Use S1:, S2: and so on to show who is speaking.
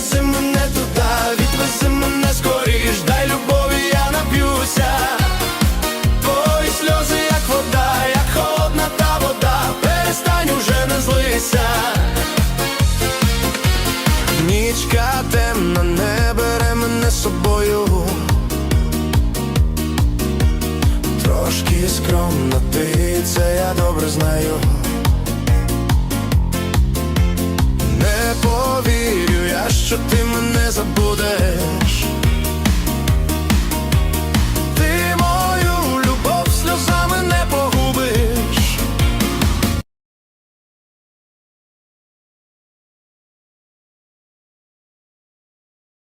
S1: відвези мене туди, відвези мене скоріш, дай любові, я нап'юся, твої сльози, як вода, як холодна та вода, перестань уже не злися. Нічка темна, не бере мене з собою. Трошки скромна ти це я добре знаю. Мене забудеш.